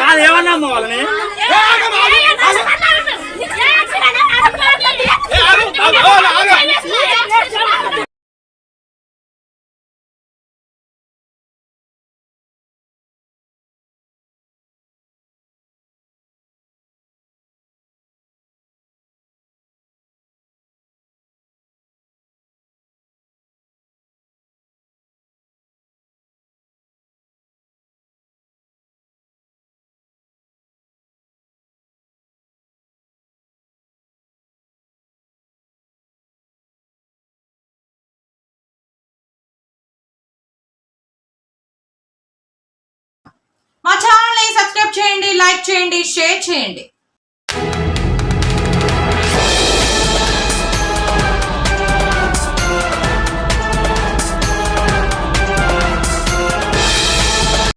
కాదు ఏమన్నా వాళ్ళని చేయండి లైక్ చేయండి షేర్ చేయండి.